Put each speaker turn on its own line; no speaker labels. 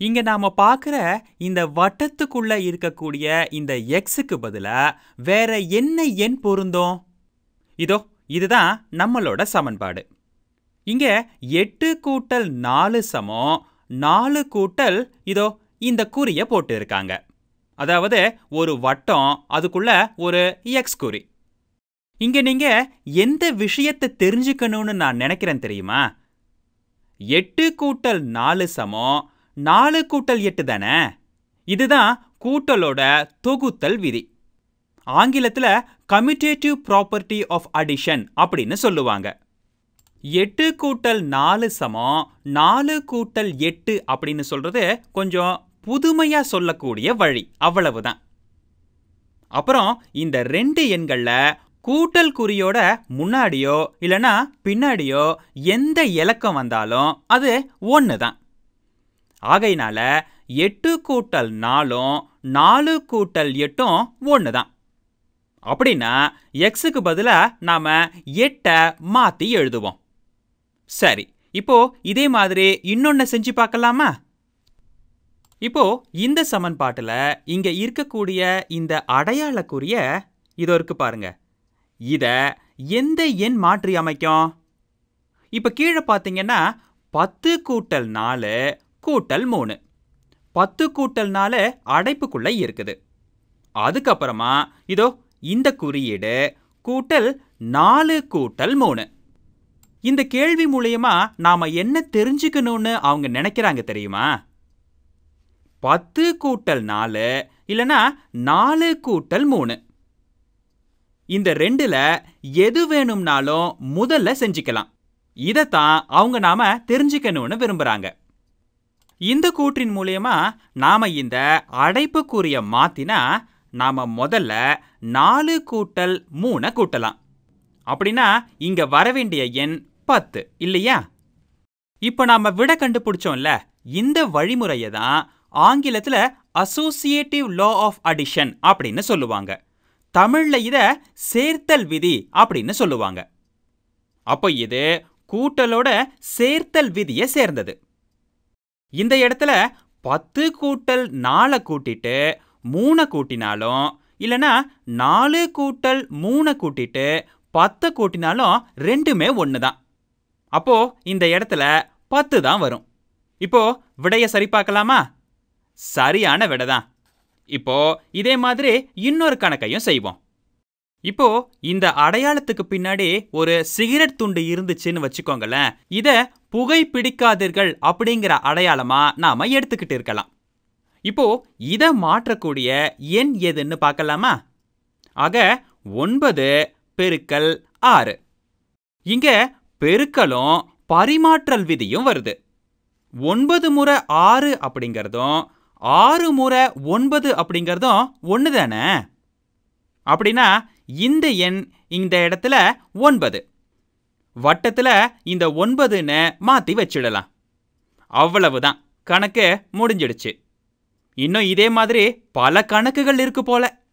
இங்க நாம பார்க்குற இந்த வட்டத்துக்குள்ள இருக்கக்கூடிய இந்த எக்ஸுக்கு பதிலா வேற என்ன எண் பொருந்தும்? இதோ இதுதான் நம்மளோட சமன்பாடு. இங்க எட்டு கூட்டல் நாலு சமம் நாலு கூட்டல் இதோ இந்த குறிய போட்டு இருக்காங்க அதாவது ஒரு வட்டம் அதுக்குள்ள ஒரு எக்ஸ் குறி. இங்க நீங்க எந்த விஷயத்தை தெரிஞ்சுக்கணும்னு நான் நினைக்கிறேன் தெரியுமா? எட்டு கூட்டல் நாலு சமம் நாலு கூட்டல் எட்டு தானே? இதுதான் கூட்டலோட தொகுத்தல் விதி. ஆங்கிலத்தில் கமிட்டேட்டிவ் ப்ராப்பர்ட்டி ஆஃப் அடிஷன் அப்படின்னு சொல்லுவாங்க. எட்டு கூட்டல் நாலு சமம் நாலு கூட்டல் எட்டு அப்படின்னு சொல்றது கொஞ்சம் புதுமையா சொல்லக்கூடிய வழி அவ்வளவுதான். அப்புறம் இந்த ரெண்டு எண்கள்ல கூட்டல் குறியோட முன்னாடியோ இல்லனா பின்னாடியோ எந்த இலக்கம் வந்தாலும் அது ஒன்று தான் ஆகையினால எட்டு கூட்டல் நாலும் நாலு கூட்டல் எட்டும் ஒன்று தான் அப்படின்னா எக்ஸுக்கு பதிலாக நாம் எட்டை மாற்றி எழுதுவோம். சரி இப்போ இதே மாதிரி இன்னொன்று செஞ்சு பார்க்கலாமா? இப்போ இந்த சமன்பாட்டில் இங்க இருக்கக்கூடிய இந்த அடையாளக்குரிய இதோ இருக்கு பாருங்க. இத எந்த எண் மாற்றி அமைக்கும்? இப்போ கீழே பார்த்தீங்கன்னா பத்து கூட்டல் நாலு கூட்டல் மூணு. பத்து கூட்டல் நாலு அடைப்புக்குள்ள இருக்குது. அதுக்கப்புறமா இதோ இந்த குறியீடு கூட்டல் நாலு கூட்டல் மூணு. இந்த கேள்வி மூலயமா நாம என்ன தெரிஞ்சுக்கணும்னு அவங்க நினைக்கிறாங்க தெரியுமா? பத்து கூட்டல் நாலு இல்லனா நாலு கூட்டல் மூணு. இந்த ரெண்டுல எது வேணும்னாலும் முதல்ல செஞ்சுக்கலாம். இதைத்தான் அவங்க நாம தெரிஞ்சுக்கணும்னு விரும்புறாங்க. இந்த கூற்றின் மூலியமா நாம இந்த அடைப்புக்குரிய மாத்தினா நாம முதல்ல நாலு கூட்டல் மூணை கூட்டலாம். அப்படின்னா இங்க வர வேண்டிய எண் பத்து இல்லையா? இப்ப நாம விட கண்டுபிடிச்சோம்ல இந்த வழிமுறையை தான் ஆங்கிலத்துல அசோசியேட்டிவ் லா ஆஃப் அடிஷன் அப்படின்னு சொல்லுவாங்க. தமிழ்ல இத சேர்த்தல் விதி அப்படின்னு சொல்லுவாங்க. அப்போ இது கூட்டலோட சேர்த்தல் விதியை சேர்ந்தது. இந்த இடத்துல பத்து கூட்டல் நாலை கூட்டிட்டு மூணை கூட்டினாலும் இல்லைனா நாலு கூட்டல் மூணை கூட்டிட்டு பத்தை கூட்டினாலும் ரெண்டுமே ஒன்று தான் அப்போது இந்த இடத்துல பத்து தான் வரும். இப்போ விடையை சரி பார்க்கலாமா? சரியான விடை தான் இப்போ இதே மாதிரி இன்னொரு கணக்கையும் செய்வோம். இப்போ இந்த அடையாளத்துக்கு பின்னாடி ஒரு சிகரெட் துண்டு இருந்துச்சுன்னு வச்சுக்கோங்களேன். இத புகை பிடிக்காதீர்கள் அப்படிங்கிற அடையாளமா நாம எடுத்துக்கிட்டு இருக்கலாம். இப்போ இத மாற்றக்கூடிய எண் எதுன்னு பார்க்கலாமா? ஆக ஒன்பது பெருக்கல் ஆறு. இங்க பெருக்கலும் பரிமாற்றல் விதியும் வருது. ஒன்பது முறை ஆறு அப்படிங்கிறதும் ஆறு முறை ஒன்பது அப்படிங்கிறதும் ஒன்று தானே அப்படின்னா இந்த எண் இந்த இடத்துல ஒன்பது. வட்டத்தில் இந்த ஒன்பதுன்னு மாற்றி வச்சிடலாம். அவ்வளவுதான். கணக்கு முடிஞ்சிடுச்சு. இன்னும் இதே மாதிரி பல கணக்குகள் இருக்கு போல.